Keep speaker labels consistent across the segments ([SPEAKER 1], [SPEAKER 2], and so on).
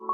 [SPEAKER 1] สวัส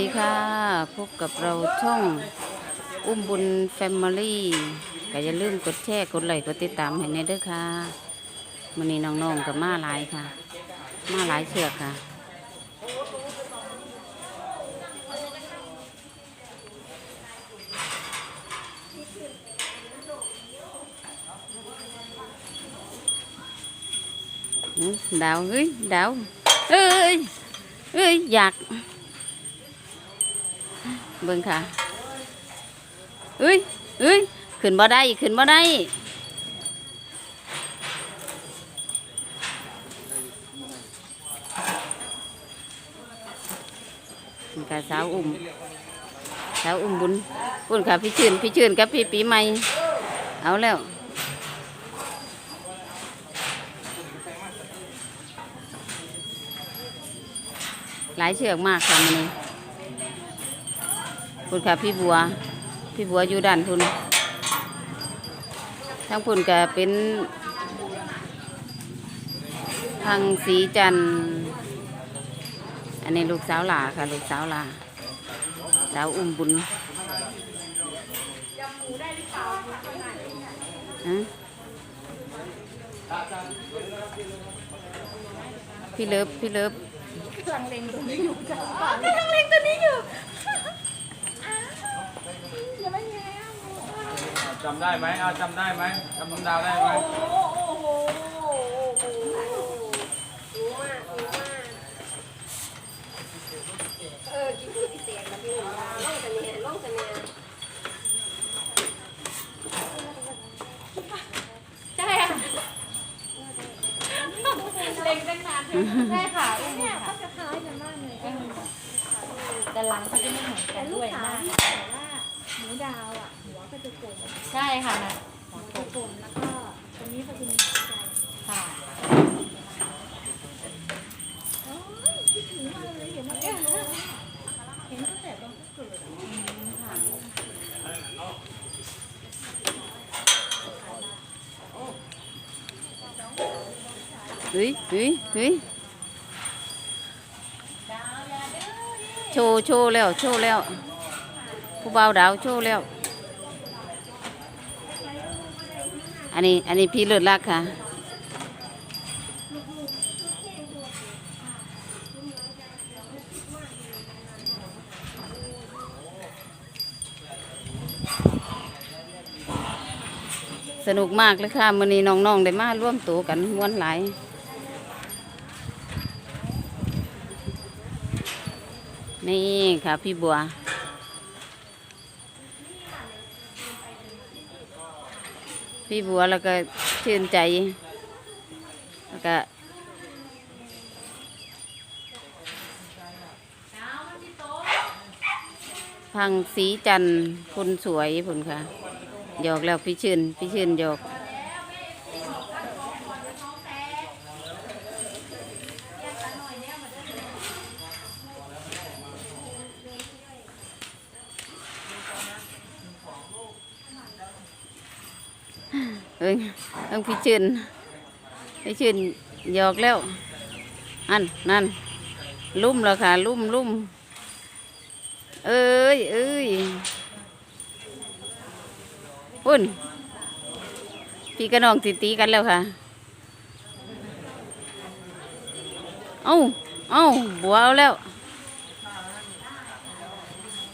[SPEAKER 1] ดีค่ะ พบกับเราช่องอุ้มบุญแฟมิลี่ก็อย่าลืมกดแชร์กดไลค์กดติดตามให้แน่เด้อค่ะมันนี้น้องๆกับมาหลายค่ะ มาหลายเชือกค่ะ Ừ, đào ơi đào ơi ơi giặt vâng ค่ะเอ้ยเอ้ยขึ้นบ่ได้ขึ้นบ่ได้นี่ค่ะสาวอุ้มสาวอุ้มบุญบุญค่ะพี่ชื่นพี่ชื่นกับพี่ปีใหม่เอาแล้ว ลายเชือกมากค่ะมันนี้คุณค่ะพี่บัว พี่บัวอยู่ด้านคุณทั้งคุณก็เป็น ทางสีจัน อันนี้ลูกสาวหลาค่ะ ลูกสาวหลาสาวอุ้มบุญพี่เลิฟพี่เลิฟ
[SPEAKER 2] ลังเล็งตัวนี้อยู่จ้ะกำลังเล็งตัวนี้อยู่อย่าไม่แย้ม
[SPEAKER 3] จำได้ไหมเอาจำได้ไหมจำน้ำดาวได้ไหม
[SPEAKER 2] โอ้โหโอ้โหโอ้โหรู้มากรู้มากเออกินคือพิเศษกับพี่หนุ่มดาวล่องเสน่ห์ล่องเสน่ห์ใช่ค่ะเล็งตั้งนานใช่ค่ะอุ้มค่ะ
[SPEAKER 4] จะคล้ายกันมากเลย
[SPEAKER 2] แต่ห ลังเขาจะไม่เหมือนกั
[SPEAKER 4] แต่
[SPEAKER 2] น
[SPEAKER 4] ลู
[SPEAKER 2] ด้
[SPEAKER 4] ก
[SPEAKER 2] วย
[SPEAKER 4] สาว
[SPEAKER 2] นะ
[SPEAKER 4] ที่แต่ว่าหมูดาวอะหัวก็จะโกลม
[SPEAKER 2] ใช่ค่ะนะ
[SPEAKER 4] หัวจะโกลมแล้วก็ตรงนี้ก็จะมีหัวใจ
[SPEAKER 2] ค่ะ
[SPEAKER 4] โอ้ยคิดถึงมากเลยเห็นมันเองเลยเห็นตั้งแต่ตอนเขาเกิดอะ
[SPEAKER 1] เฮ้ยเฮ้ยเฮ้ย โชว์โชว์แล้วโชว์แล้ว ผู้เบาดาวโชว์แล้ว อันนี้อันนี้พี่เลิศรักค่ะ สนุกมากเลยค่ะมื้อนี้น้องๆได้มาร่วมตัวกันม้วนหลาย นี่ค่ะ พี่บัว พี่บัวแล้วก็ชื่นใจ แล้วก็พังสีจันทร์คุณสวยผุนค่ะหยอกแล้วพี่ชื่น พี่ชื่นหยอก เอ้ยต้องพี่ชื่นพี่ชื่นหยอกแล้ว อันนั่นลุ่มแล้วค่ะ ลุ่มลุ่มเอ้ยเอ้ยพุ่นพี่กับน้องติตีกันแล้วค่ะ เอ้าเอ้าบัวเอาแล้ว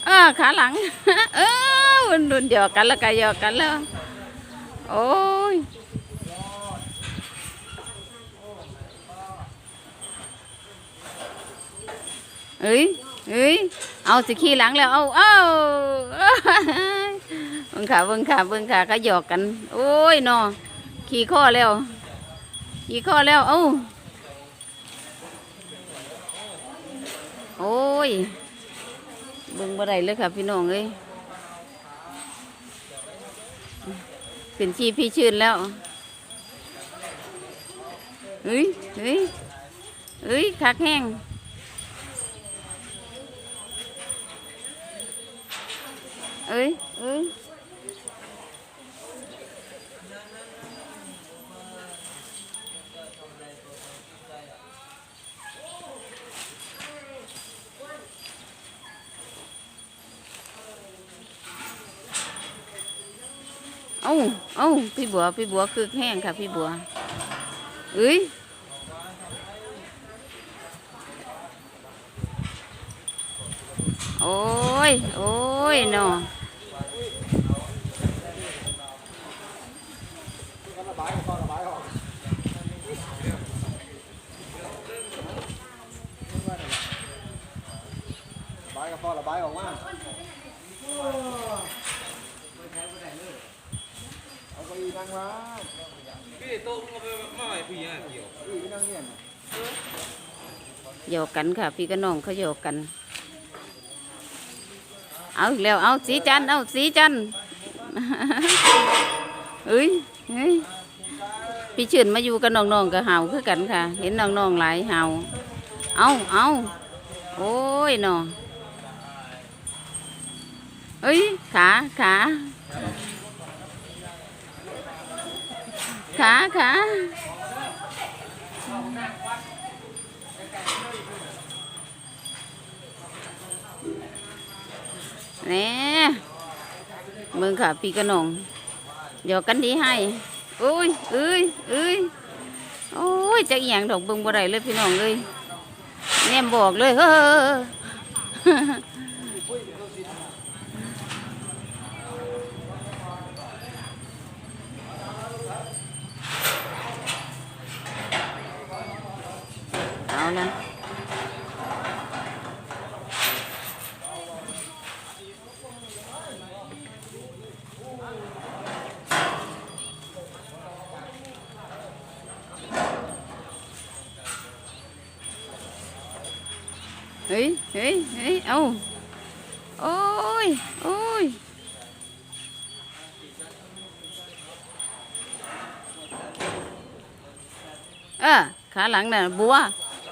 [SPEAKER 1] เอ่าขาหลัง เออมันรุนหยอกกันแล้วก็หยอกกันแล้ว โอ้ย เอ้ยเอ้ย เอาสิขี้หลังแล้ว เอาเอาเบิ่งขาเบิ่งขาเบิ่งขาก็หยอกกัน โอ้ยนอขี่ข้อแล้ว ขี่ข้อแล้ว เอ้า โอ้ย เบิ่งบ่ได้เลยค่ะพี่น้องเอ้ย เป็นชีพี่ชื่นแล้วเฮ้ยเฮ้ยเฮ้ยคักแห้งเอ้ยเอ้ย อ้าเอ้าพี่บัว พี่บัวคือแห้งค่ะ พี่บัวเอ้ยโอ้ย โอ้ยเนาะ
[SPEAKER 3] ระบายกับพ่อระบายออกมาเอาไปนั่งมา
[SPEAKER 5] พี่โต๊ะมึงเอาไปมาไว้พี่ยังเกี่ยว
[SPEAKER 3] อีกนั่งเนี่ย
[SPEAKER 1] หยอกกันค่ะ พี่กับน้องเขาหยอกกัน เอาอีกแล้ว เอาสีจันเอาสีจันเอ้ยเฮ้ยพี่ชื่นมาอยู่กับน้องๆกับเห่าคือกันค่ะ เห็นน้องๆหลายเห่าเอาเอาโอ้ยเนาะเอ้ยขาขา ขาขาแหน่มึงค่ะพี่กับน้องหยอกกันดีให้โอ้ยเอ้ยเอ้ยโอ้ยจะอหย่างดอกบิ่งบ่ได้เลยพี่น้องเลยแนมบอกเลยเฮ้อ เอาละเฮ้ยเฮ้ยเฮ้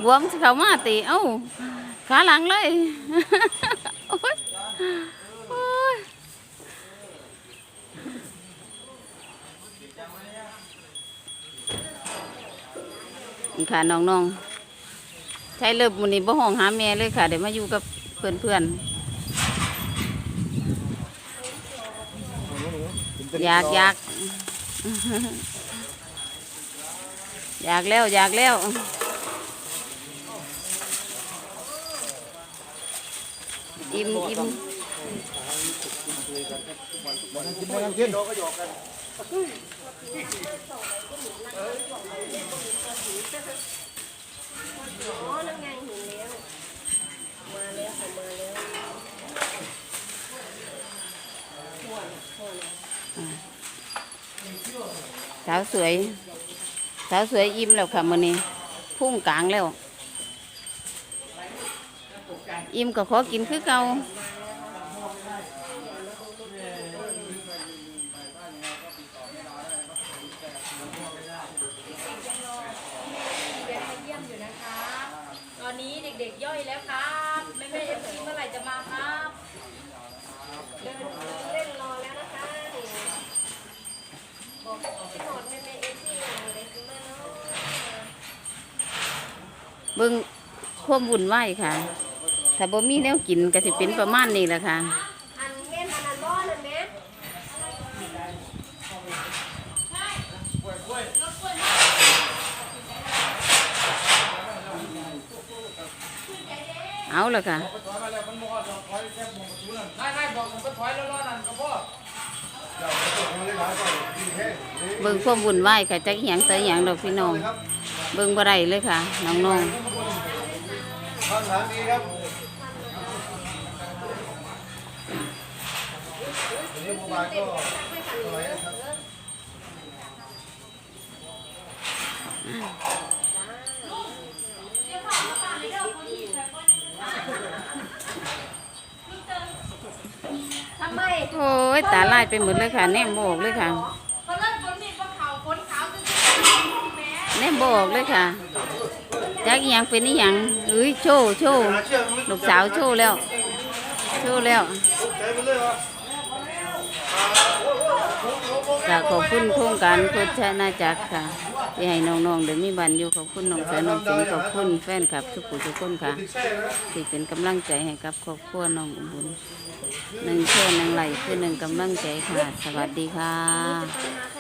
[SPEAKER 1] บวมสิเขามาตีเอ้าขาหลังเลยโอ้ยโอ้ยค่ะน้องๆใช้เลิบมันนี้บ่ห้องหาแม่เลยค่ะ เดี๋ยวมาอยู่กับเพื่อนๆอยากอยากอยากแล้วอยากแล้ว อิ่มอิ่ม
[SPEAKER 3] กินได้กันกิน
[SPEAKER 2] อ๋อนั่นไงเห็นแล้ว มาแล้วค่ะมาแล้ว
[SPEAKER 1] สาวสวย สาวสวยอิ่มแล้วค่ะมื้อนี้พุ่งกลางแล้ว อิ่มก็ขอกินคือเก่า
[SPEAKER 4] เยี่ยมอยู่นะคะตอนนี้เด็กๆย่อยแล้วครับแม่แม่เอฟซีเมื่อไหร่จะมาครับ
[SPEAKER 2] เดินเล่นรอแล้วนะคะนี่บอกพี่หนอดแม่แม่เอฟซีอะไรกันมาเนาะ
[SPEAKER 1] เบิ่งความวุ่นวายค่ะ ถ้าบ่มีแนวกินก็สิเป็นประมาณนี้แหละค่ะ
[SPEAKER 2] อันเม่นอันนั้นบ่นั่นแม่
[SPEAKER 1] เอาละค่ะ
[SPEAKER 3] ถอาแล้วมันมอดถอยค่ะตูนั่นนายนายบอกมันถอยแล้วรอนั่นก็พ่อเดี๋ยวตั
[SPEAKER 1] บิ่งความวุ่นวายค่ะจักหยังแต่อหยังดอกพี่น้อง เบิ่งบ่ได้เลยค่ะน้อง
[SPEAKER 3] ท่ มาก็สวยนะครับ
[SPEAKER 2] ทำไม
[SPEAKER 1] โอ้ยตาลายไปหมดเลยค่ะแนมบ่อกเลยค่ะ
[SPEAKER 4] เขาเริ่มฝนดินว่าเขาฝนขาวจะแม่
[SPEAKER 1] แนมบอกเลยค่ะจักอหยังเป็นอหยังเอ้ยโชว์โชว์ลูกสาวโชว์แล้วโชว์แล้ว
[SPEAKER 3] ใจไปเลยวะ
[SPEAKER 1] ก็ขอบคุณโครงการพุทธนาจักรค่ะ ที่ให้น้องๆได้มีบันอยู่ขอบคุณน้องแสนน้องสิงขอบคุณแฟนคลับทุกผู้ทุกคนค่ะ ที่เป็นกำลังใจให้กับครอบครัวน้องอุบุญหนึ่งแค่หนึ่งไหลคือหนึ่งกำลังใจค่ะ สวัสดีค่ะ